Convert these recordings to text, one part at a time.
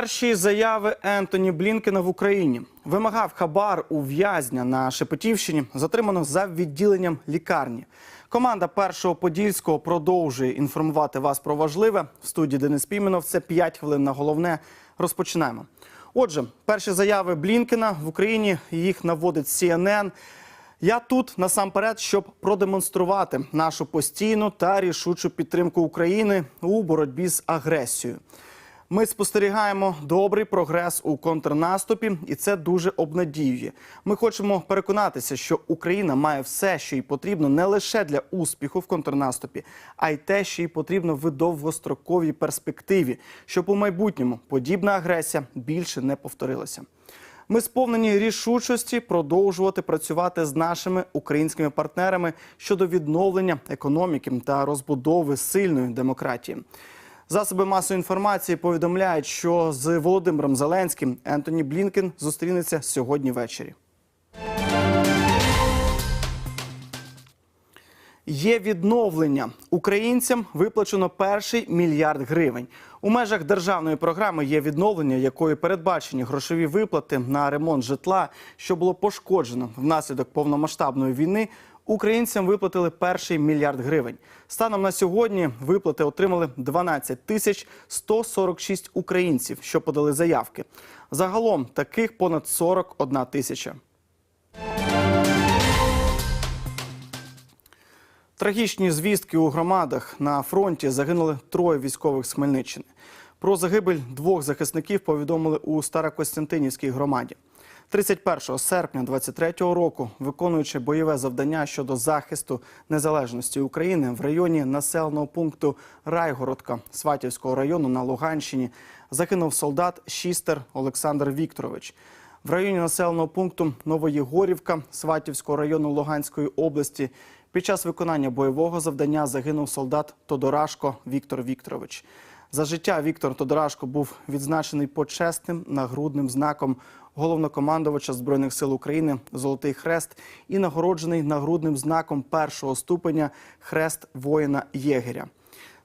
Перші заяви Ентоні Блінкена в Україні вимагав хабар у в'язня на Шепетівщині, затримано за відділенням лікарні. Команда першого подільського продовжує інформувати вас про важливе. В студії Денис Піменов. Це 5 хвилин на головне. Розпочинаємо. Отже, перші заяви Блінкена в Україні їх наводить CNN. Я тут насамперед, щоб продемонструвати нашу постійну та рішучу підтримку України у боротьбі з агресією. Ми спостерігаємо добрий прогрес у контрнаступі, і це дуже обнадіює. Ми хочемо переконатися, що Україна має все, що їй потрібно не лише для успіху в контрнаступі, а й те, що їй потрібно в довгостроковій перспективі, щоб у майбутньому подібна агресія більше не повторилася. Ми сповнені рішучості продовжувати працювати з нашими українськими партнерами щодо відновлення економіки та розбудови сильної демократії. Засоби масової інформації повідомляють, що з Володимиром Зеленським Ентоні Блінкен зустрінеться сьогодні ввечері. Є відновлення. Українцям виплачено перший мільярд гривень. У межах державної програми є відновлення, якою передбачені грошові виплати на ремонт житла, що було пошкоджено внаслідок повномасштабної війни. Українцям виплатили перший мільярд гривень. Станом на сьогодні виплати отримали 12 тисяч 146 українців, що подали заявки. Загалом таких понад 41 тисяча. Трагічні звістки у громадах на фронті загинули троє військових з Хмельниччини. Про загибель двох захисників повідомили у Старокостянтинівській громаді. 31 серпня 23-го року, виконуючи бойове завдання щодо захисту незалежності України в районі населеного пункту Райгородка Сватівського району на Луганщині, загинув солдат Шістер Олександр Вікторович. В районі населеного пункту Новоєгорівка Сватівського району Луганської області під час виконання бойового завдання загинув солдат Тодорашко Віктор Вікторович. За життя Віктор Тодорашко був відзначений почесним нагрудним знаком головнокомандувача збройних сил України Золотий Хрест і нагороджений нагрудним знаком першого ступеня Хрест воїна Єгеря.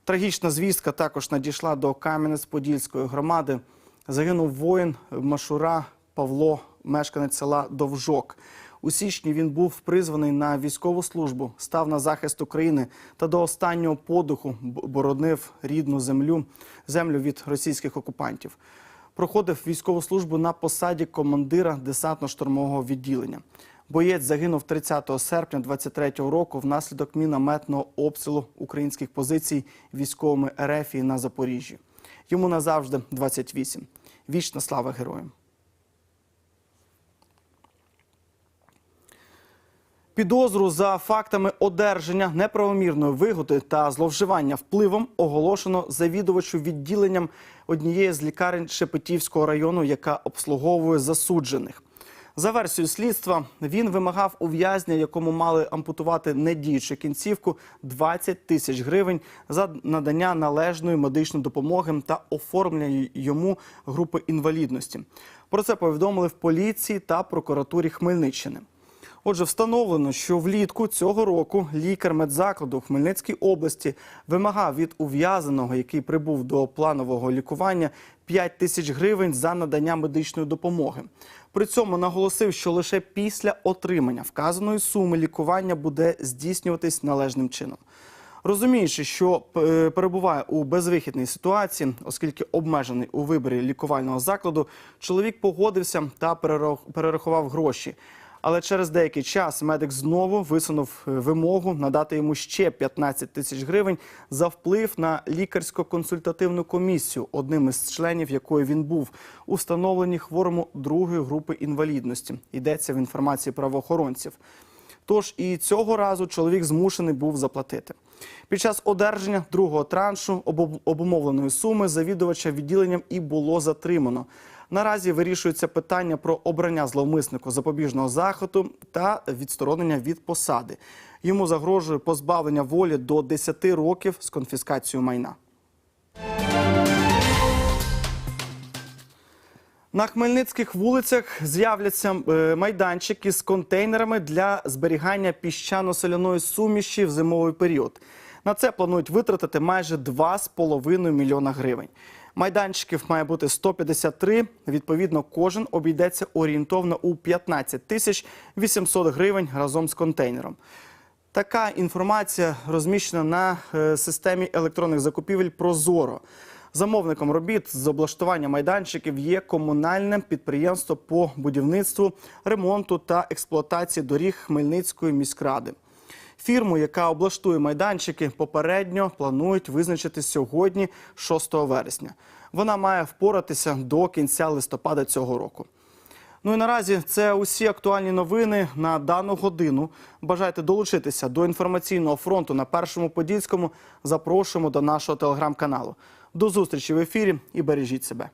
Трагічна звістка також надійшла до Кам'янець-Подільської громади. Загинув воїн Машура Павло, мешканець села Довжок. У січні він був призваний на військову службу, став на захист України та до останнього подуху боронив рідну землю, землю від російських окупантів. Проходив військову службу на посаді командира десантно-штурмового відділення. Боєць загинув 30 серпня 23-го року внаслідок мінометного обстрілу українських позицій військовими РФ на Запоріжжі. Йому назавжди 28. Вічна слава героям. Підозру за фактами одержання неправомірної вигоди та зловживання впливом оголошено завідувачу відділенням однієї з лікарень Шепетівського району, яка обслуговує засуджених. За версією слідства, він вимагав у в'язня, якому мали ампутувати недіючу кінцівку, 20 тисяч гривень за надання належної медичної допомоги та оформлення йому групи інвалідності. Про це повідомили в поліції та прокуратурі Хмельниччини. Отже, встановлено, що влітку цього року лікар медзакладу в Хмельницькій області вимагав від ув'язаного, який прибув до планового лікування, 5 тисяч гривень за надання медичної допомоги. При цьому наголосив, що лише після отримання вказаної суми лікування буде здійснюватись належним чином. Розуміючи, що е, перебуває у безвихідній ситуації, оскільки обмежений у виборі лікувального закладу, чоловік погодився та перерах- перерахував гроші. Але через деякий час медик знову висунув е, вимогу надати йому ще 15 тисяч гривень за вплив на лікарсько-консультативну комісію, одним із членів якої він був у встановленні хворому другої групи інвалідності. Йдеться в інформації правоохоронців. Тож і цього разу чоловік змушений був заплатити. Під час одержання другого траншу обумовленої суми завідувача відділенням і було затримано. Наразі вирішується питання про обрання зловмиснику запобіжного заходу та відсторонення від посади. Йому загрожує позбавлення волі до 10 років з конфіскацією майна. На хмельницьких вулицях з'являться е, майданчики з контейнерами для зберігання піщано-соляної суміші в зимовий період. На це планують витратити майже 2,5 мільйона гривень. Майданчиків має бути 153. Відповідно, кожен обійдеться орієнтовно у 15 тисяч 800 гривень разом з контейнером. Така інформація розміщена на е, системі електронних закупівель Прозоро. Замовником робіт з облаштування майданчиків є комунальне підприємство по будівництву, ремонту та експлуатації доріг Хмельницької міськради. Фірму, яка облаштує майданчики, попередньо планують визначити сьогодні, 6 вересня. Вона має впоратися до кінця листопада цього року. Ну і наразі це усі актуальні новини на дану годину. Бажаєте долучитися до інформаційного фронту на першому подільському. Запрошуємо до нашого телеграм-каналу. До зустрічі в ефірі і бережіть себе.